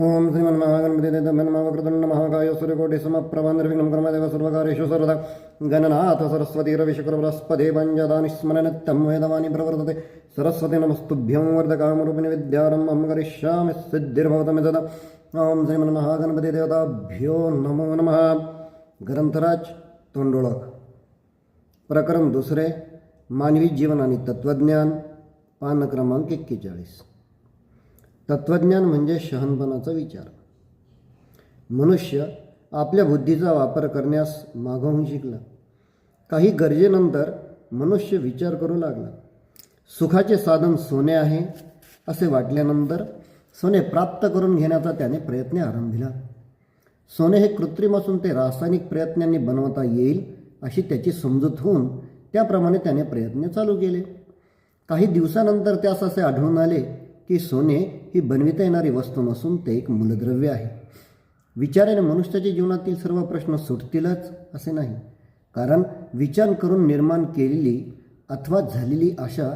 ओम श्रीमन्महागणपती तन्मकृतंड महाकाय सूर्यकोटि समप्रभा निर्विघ्नं कर्मदेव सर्वकार्येषु सर्वदा गणनाथ सरस्वती रविशुक्र बृहस्पति पञ्चदानि स्मरणनित्यं वेदवाणी प्रवर्तते सरस्वती नमस्तुभ्यं वर्धकामरूपिणि विद्यारम्भं करिष्यामि सिद्धिर्भवतमि तदा ओम श्रीमन्महागणपती देवताभ्यो नमो नमः ग्रंथराज तोंडोळक प्रकरण दुसरे मानवी जीवन आणि तत्त्वज्ञान पान क्रमांक एक्केचाळीस तत्त्वज्ञान म्हणजे शहनपणाचा विचार. मनुष्य आपल्या बुद्धीचा वापर करण्यास मागवून शिकला. काही गरजेनंतर मनुष्य विचार करू लागला. सुखाचे साधन सोने आहे असे वाटल्यानंतर सोने प्राप्त करून घेण्याचा त्याने प्रयत्न आरंभिला. सोने हे कृत्रिम असून ते रासायनिक प्रयत्नांनी बनवता येईल अशी त्याची समजूत होऊन त्याप्रमाणे त्याने प्रयत्न चालू केले. काही दिवसानंतर त्यास असे आढळून आले की सोने ही बनविता येणारी वस्तू नसून ते एक मूलद्रव्य आहे. विचाराने मनुष्याच्या जीवनातील सर्व प्रश्न सुटतीलच असे नाही. कारण विचार करून निर्माण केलेली अथवा झालेली आशा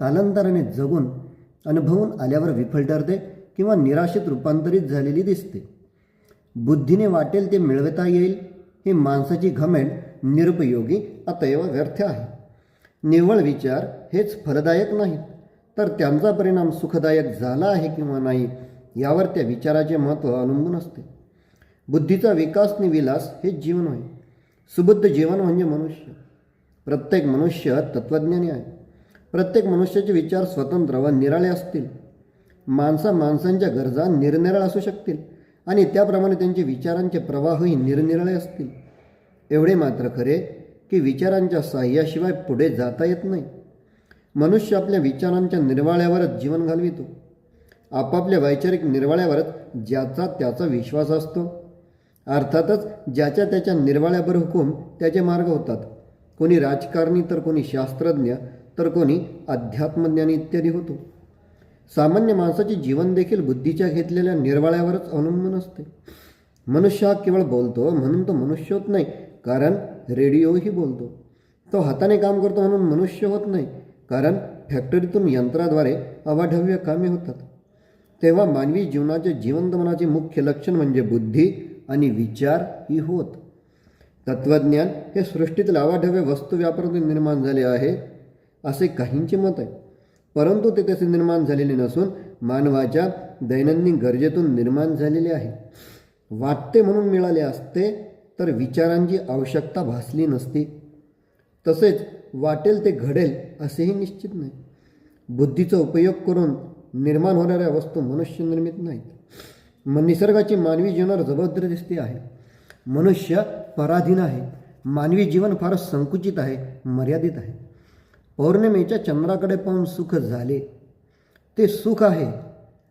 कालांतराने जगून अनुभवून आल्यावर विफल ठरते किंवा निराशेत रूपांतरित झालेली दिसते. बुद्धीने वाटेल ते मिळवता येईल हे माणसाची घमेंड निरुपयोगी अतएव व्यर्थ आहे. निव्वळ विचार हेच फलदायक नाहीत तर त्यांचा परिणाम सुखदायक झाला आहे किंवा नाही यावर त्या विचाराचे महत्त्व अवलंबून असते. बुद्धीचा विकास आणि विलास हे जीवन होय सुबद्ध जीवन म्हणजे मनुष्य. प्रत्येक मनुष्य तत्त्वज्ञानी आहे. प्रत्येक मनुष्याचे विचार स्वतंत्र व निराळे असतील. माणसा माणसांच्या गरजा निरनिराळ असू शकतील आणि त्याप्रमाणे त्यांचे विचारांचे प्रवाहही निरनिराळे असतील. एवढे मात्र खरे की विचारांच्या साह्याशिवाय पुढे जाता येत नाही. मनुष्य आपल्या विचारांच्या निर्वाळ्यावरच जीवन घालवितो. आपापल्या वैचारिक निर्वाळ्यावरच ज्याचा त्याचा विश्वास असतो. अर्थातच ज्याच्या त्याच्या निर्वाळ्यावर हुकूम त्याचे मार्ग होतात. कोणी राजकारणी तर कोणी शास्त्रज्ञ तर कोणी अध्यात्मज्ञानी इत्यादी होतो. सामान्य माणसाचे जीवन देखील बुद्धीच्या घेतलेल्या निर्वाळ्यावरच अवलंबून असते. मनुष्य हा केवळ बोलतो म्हणून तो मनुष्य होत नाही कारण रेडिओही बोलतो. तो हाताने काम करतो म्हणून मनुष्य होत नाही. कारण फॅक्टरीतून यंत्राद्वारे अवाढव्य कामे होतात. तेव्हा मानवी जीवनाचे जिवंत मनाचे मुख्य लक्षण म्हणजे बुद्धी आणि विचार ही होत. तत्त्वज्ञान हे सृष्टीतील अवाढव्य वस्तू व्यापारातून निर्माण झाले आहे असे काहींचे मत आहे. परंतु ते तसे निर्माण झालेले नसून मानवाच्या दैनंदिन गरजेतून निर्माण झालेले आहे. वाटते म्हणून मिळाले असते तर विचारांची आवश्यकता भासली नसती. तसेच वाटेल ते घडेल असेही निश्चित नाही. बुद्धीचा उपयोग करून निर्माण होणाऱ्या वस्तू मनुष्य निर्मित नाहीत. मग निसर्गाची मानवी जीवनावर जबाबदारी आहे. मनुष्य पराधीन आहे. मानवी जीवन फारच संकुचित आहे मर्यादित आहे. पौर्णिमेच्या चंद्राकडे पाहून सुख झाले. ते सुख आहे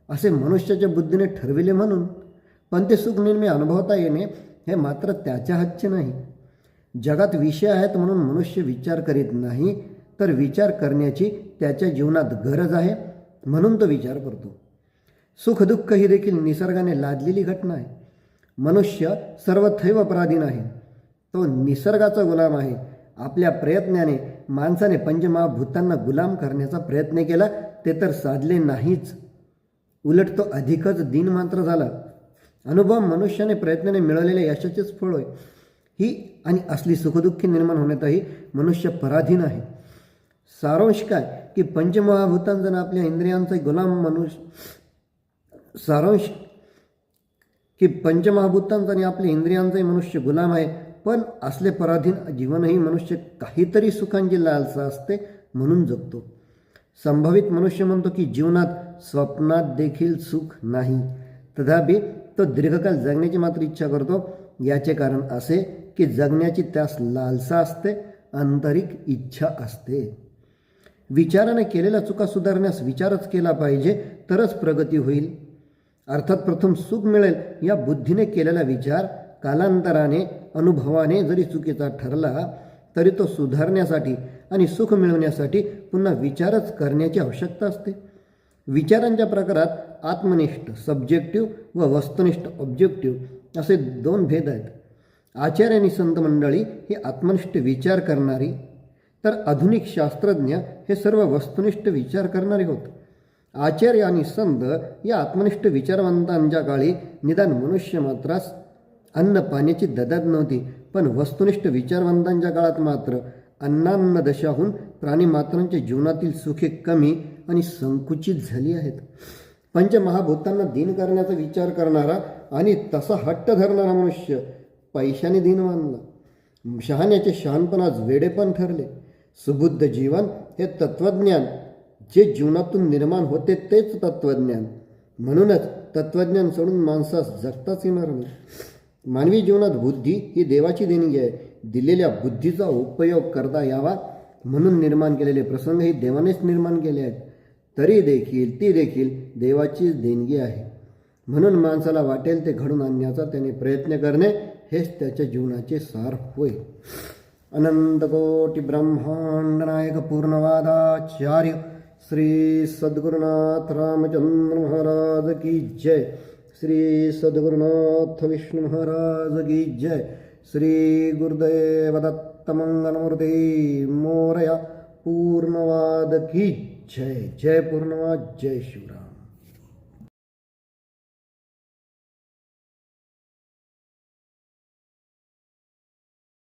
असे मनुष्याच्या बुद्धीने ठरविले म्हणून. पण ते सुख नेहमी अनुभवता येणे हे मात्र त्याच्या हातचे नाही. जगात विषय आहेत म्हणून मनुष्य विचार करीत नाही तर विचार करण्याची त्याच्या जीवनात गरज आहे म्हणून तो विचार करतो. सुखदुःख ही देखील निसर्गाने लादलेली घटना आहे. मनुष्य सर्वथैव पराधीन आहे तो निसर्गाचा गुलाम आहे. आपल्या प्रयत्नाने माणसाने पंचमहाभूतांना गुलाम करण्याचा प्रयत्न केला ते तर साधले नाहीच. उलट तो अधिकच दिन मात्र झाला. अनुभव मनुष्याने प्रयत्नाने मिळवलेल्या यशाचेच फळ होय. ही आणि असली सुखदुःखी निर्माण होण्यातही मनुष्य पराधीन आहे. सारांश काय? की पंचमहाभूतांचा आपल्या इंद्रियांचा गुलाम मनुष्य सारांश की पंचमहाभूतांचा आणि आपल्या इंद्रियांचाही मनुष्य गुलाम आहे पण असले पराधीन जीवनही मनुष्य काहीतरी सुखांची लालसा असते म्हणून जगतो. संभावित मनुष्य म्हणतो की जीवनात स्वप्नात देखील सुख नाही. तथापि तो दीर्घकाळ जगण्याची मात्र इच्छा करतो. याचे कारण असे की जगण्याची त्यास लालसा असते आंतरिक इच्छा असते. विचाराने केलेल्या चुका सुधारण्यास विचारच केला पाहिजे तरच प्रगती होईल. अर्थात प्रथम सुख मिळेल या बुद्धीने केलेला विचार कालांतराने अनुभवाने जरी चुकीचा ठरला तरी तो सुधारण्यासाठी आणि सुख मिळवण्यासाठी पुन्हा विचारच करण्याची आवश्यकता असते. विचारांच्या प्रकारात आत्मनिष्ठ सब्जेक्टिव्ह व वस्तुनिष्ठ ऑब्जेक्टिव्ह असे दोन भेद आहेत. आचार्य आणि संत मंडळी ही आत्मनिष्ठ विचार करणारी तर आधुनिक शास्त्रज्ञ हे सर्व वस्तुनिष्ठ विचार करणारे होत. आचार्य आणि संत या आत्मनिष्ठ विचारवंतांच्या काळी निदान मनुष्य मात्रास अन्न पाण्याची ददात नव्हती पण वस्तुनिष्ठ विचारवंतांच्या काळात मात्र अन्नान्न दशाहून प्राणीमात्रांच्या जीवनातील सुखे कमी आणि संकुचित झाली आहेत. पंचमहाभूतांना दिन करण्याचा विचार करणारा आणि तसा हट्ट धरणारा मनुष्य पैशाने दिन मानलं. शहाण्याचे शहाणपण आज वेडेपण ठरले. सुबुद्ध जीवन हे तत्त्वज्ञान. जे जीवनातून निर्माण होते तेच तत्त्वज्ञान. म्हणूनच तत्त्वज्ञान सोडून माणसास जगताच येणार नाही. मानवी जीवनात बुद्धी ही देवाची देणगी आहे. दिलेल्या बुद्धीचा उपयोग करता यावा म्हणून निर्माण केलेले प्रसंग हे देवानेच निर्माण केले आहेत. तरी देखील ती देखील देवाचीच देणगी आहे. म्हणून माणसाला वाटेल ते घडून आणण्याचा त्याने प्रयत्न करणे हेच त्याच्या जीवनाचे सार होय. अनंतकोटी ब्रह्मांड नायक पूर्णवादाचार्य श्री सद्गुरुनाथ रामचंद्र महाराज की जय. श्री सद्गुरुनाथ विष्णु महाराज की जय. श्री गुरुदेव दत्त मंगलमूर्ती मोरया पूर्णवाद की जय. जय पूर्णवाद जय शिवराम.